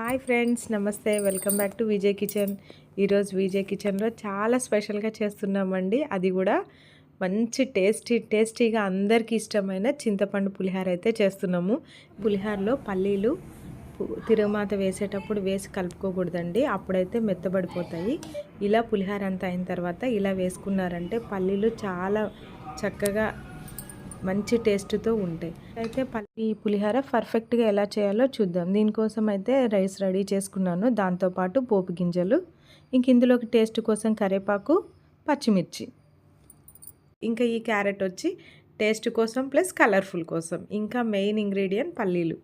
Hi friends నమస్తే. Welcome back to Vijay kitchen. ఈరోజు విజయ్ కిచెన్లో చాలా స్పెషల్గా చేస్తున్నామండి. అది కూడా మంచి టేస్టీ టేస్టీగా అందరికీ ఇష్టమైన చింతపండు పులిహార అయితే చేస్తున్నాము. పులిహారలో పల్లీలు పు- వేసేటప్పుడు వేసి కలుపుకోకూడదండి. అప్పుడైతే మెత్తబడిపోతాయి. ఇలా పులిహార అంతా అయిన తర్వాత ఇలా వేసుకున్నారంటే పల్లీలు చాలా చక్కగా మంచి టేస్ట్తో ఉంటాయి. అయితే ఈ పులిహార పర్ఫెక్ట్గా ఎలా చేయాలో చూద్దాం. దీనికోసం అయితే రైస్ రెడీ చేసుకున్నాను. దాంతోపాటు పోపు గింజలు ఇంక ఇందులోకి టేస్ట్ కోసం కరివేపాకు పచ్చిమిర్చి. ఇంకా ఈ క్యారెట్ వచ్చి టేస్ట్ కోసం ప్లస్ కలర్ఫుల్ కోసం. ఇంకా మెయిన్ ఇంగ్రీడియంట్ పల్లీలు.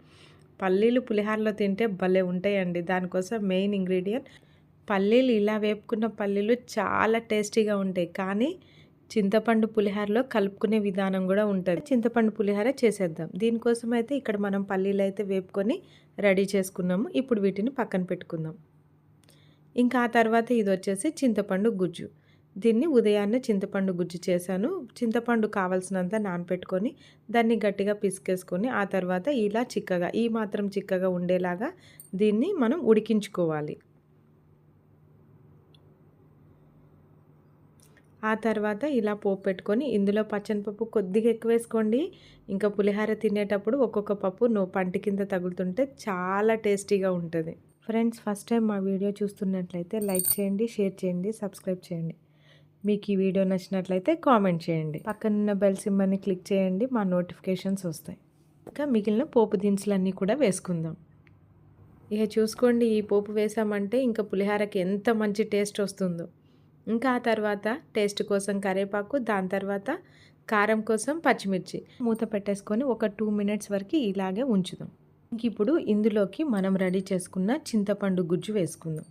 పల్లీలు పులిహారలో తింటే భలే ఉంటాయండి. దానికోసం మెయిన్ ఇంగ్రీడియంట్ పల్లీలు. ఇలా వేపుకున్న పల్లీలు చాలా టేస్టీగా ఉంటాయి. కానీ చింతపండు పులిహారలో కలుపుకునే విధానం కూడా ఉంటుంది. చింతపండు పులిహార చేసేద్దాం. దీనికోసం అయితే ఇక్కడ మనం పల్లీలు అయితే వేపుకొని రెడీ చేసుకున్నాము. ఇప్పుడు వీటిని పక్కన పెట్టుకుందాం. ఇంకా ఆ తర్వాత ఇది వచ్చేసి చింతపండు గుజ్జు. దీన్ని ఉదయాన్నే చింతపండు గుజ్జు చేశాను. చింతపండు కావాల్సినంత నానపెట్టుకొని దాన్ని గట్టిగా పిసికేసుకొని ఆ తర్వాత ఇలా చిక్కగా ఈ మాత్రం చిక్కగా ఉండేలాగా దీన్ని మనం ఉడికించుకోవాలి. ఆ తర్వాత ఇలా పోపు పెట్టుకొని ఇందులో పచ్చనిపప్పు కొద్దిగా ఎక్కువ వేసుకోండి. ఇంకా పులిహార తినేటప్పుడు ఒక్కొక్క పప్పు నో పంటి కింద తగులుతుంటే చాలా టేస్టీగా ఉంటుంది. ఫ్రెండ్స్ ఫస్ట్ టైం మా వీడియో చూస్తున్నట్లయితే లైక్ చేయండి షేర్ చేయండి సబ్స్క్రైబ్ చేయండి. మీకు ఈ వీడియో నచ్చినట్లయితే కామెంట్ చేయండి. పక్కనున్న బెల్ సింబల్ని క్లిక్ చేయండి మా నోటిఫికేషన్స్ వస్తాయి. ఇంకా మిగిలిన పోపు దినుసులన్నీ కూడా వేసుకుందాం. ఇక చూసుకోండి ఈ పోపు వేసామంటే ఇంకా పులిహారకి ఎంత మంచి టేస్ట్ వస్తుందో. ఇంకా ఆ తర్వాత టేస్ట్ కోసం కరివేపాకు దాని తర్వాత కారం కోసం పచ్చిమిర్చి. మూత పెట్టేసుకొని ఒక టూ మినిట్స్ వరకు ఇలాగే ఉంచుదాం. ఇంక ఇప్పుడు ఇందులోకి మనం రెడీ చేసుకున్న చింతపండు గుజ్జు వేసుకుందాం.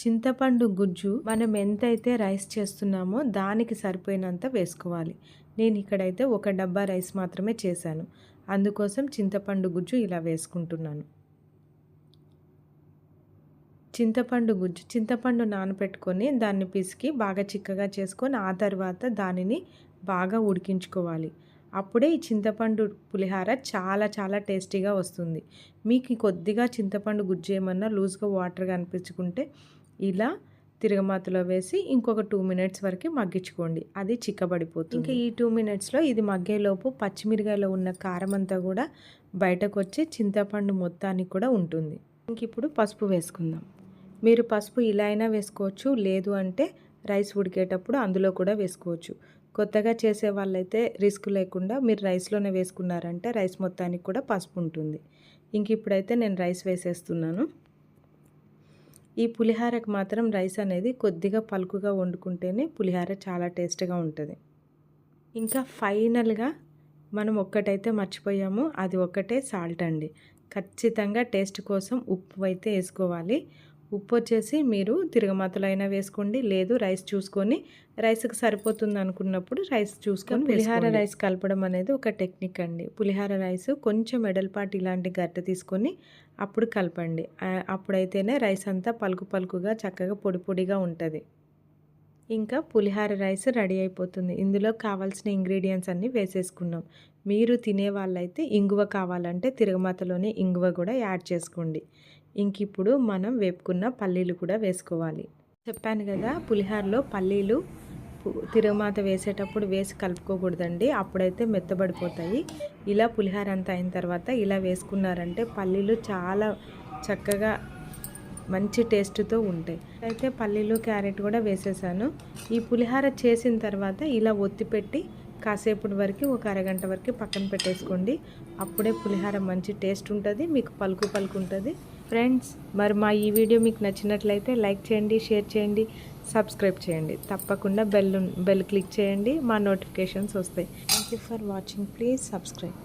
చింతపండు గుజ్జు మనం ఎంతైతే రైస్ చేస్తున్నామో దానికి సరిపోయినంత వేసుకోవాలి. నేను ఇక్కడైతే ఒక డబ్బా రైస్ మాత్రమే చేశాను. అందుకోసం చింతపండు గుజ్జు ఇలా వేసుకుంటున్నాను. చింతపండు గుజ్జు చింతపండు నానబెట్టుకొని దాన్ని పిసికి బాగా చిక్కగా చేసుకొని ఆ తర్వాత దానిని బాగా ఉడికించుకోవాలి. అప్పుడే ఈ చింతపండు పులిహార చాలా చాలా టేస్టీగా వస్తుంది. మీకు కొద్దిగా చింతపండు గుజ్జు ఏమన్నా లూజ్గా వాటర్గా అనిపించుకుంటే ఇలా తిరగమాతలో వేసి ఇంకొక టూ మినిట్స్ వరకు మగ్గించుకోండి. అది చిక్కబడిపోతుంది. ఇంకా ఈ టూ మినిట్స్లో ఇది మగ్గేలోపు పచ్చిమిరకాయలో ఉన్న కారం అంతా కూడా బయటకు వచ్చి చింతపండు మొత్తానికి కూడా ఉంటుంది. ఇంక ఇప్పుడు పసుపు వేసుకుందాం. మీరు పసుపు ఇలా అయినా వేసుకోవచ్చు లేదు అంటే రైస్ ఉడికేటప్పుడు అందులో కూడా వేసుకోవచ్చు. కొత్తగా చేసే వాళ్ళైతే రిస్క్ లేకుండా మీరు రైస్లోనే వేసుకున్నారంటే రైస్ మొత్తానికి కూడా పసుపు ఉంటుంది. ఇంక ఇప్పుడైతే నేను రైస్ వేసేస్తున్నాను. ఈ పులిహారకు మాత్రం రైస్ అనేది కొద్దిగా పలుకుగా వండుకుంటేనే పులిహార చాలా టేస్ట్గా ఉంటుంది. ఇంకా ఫైనల్గా మనం ఒక్కటైతే మర్చిపోయాము అది ఒక్కటే సాల్ట్ అండి. ఖచ్చితంగా టేస్ట్ కోసం ఉప్పు అయితే వేసుకోవాలి. ఉప్పు వచ్చేసి మీరు తిరగమాతలో అయినా వేసుకోండి. లేదు రైస్ చూసుకొని రైస్కి సరిపోతుంది అనుకున్నప్పుడు రైస్ చూసుకొని పులిహార రైస్ కలపడం అనేది ఒక టెక్నిక్ అండి. పులిహార రైస్ కొంచెం ఎడల్పాటి ఇలాంటి గట్ట తీసుకొని అప్పుడు కలపండి. అప్పుడైతేనే రైస్ అంతా పలుకు పలుకుగా చక్కగా పొడి పొడిగా ఉంటుంది. ఇంకా పులిహార రైస్ రెడీ అయిపోతుంది. ఇందులో కావాల్సిన ఇంగ్రీడియంట్స్ అన్నీ వేసేసుకున్నాం. మీరు తినే వాళ్ళైతే ఇంగువ కావాలంటే తిరగమాతలోనే ఇంగువ కూడా యాడ్ చేసుకోండి. ఇంక ఇప్పుడు మనం వేపుకున్న పల్లీలు కూడా వేసుకోవాలి. చెప్పాను కదా పులిహారలో పల్లీలు తిరుగుమాత వేసేటప్పుడు వేసి కలుపుకోకూడదండి. అప్పుడైతే మెత్తబడిపోతాయి. ఇలా పులిహార అంతా అయిన తర్వాత ఇలా వేసుకున్నారంటే పల్లీలు చాలా చక్కగా మంచి టేస్ట్తో ఉంటాయి. అయితే పల్లీలు క్యారెట్ కూడా వేసేసాను. ఈ పులిహార చేసిన తర్వాత ఇలా ఒత్తిపెట్టి కాసేపటి వరకు ఒక అరగంట వరకు పక్కన పెట్టేసుకోండి. అప్పుడే పులిహార మంచి టేస్ట్ ఉంటుంది మీకు పలుకు పలుకు ఉంటుంది. ఫ్రెండ్స్ మరి మా ఈ వీడియో మీకు నచ్చినట్లయితే లైక్ చేయండి షేర్ చేయండి సబ్స్క్రైబ్ చేయండి. తప్పకుండా బెల్ బెల్ క్లిక్ చేయండి మా నోటిఫికేషన్స్ వస్తాయి. Thank you for watching please subscribe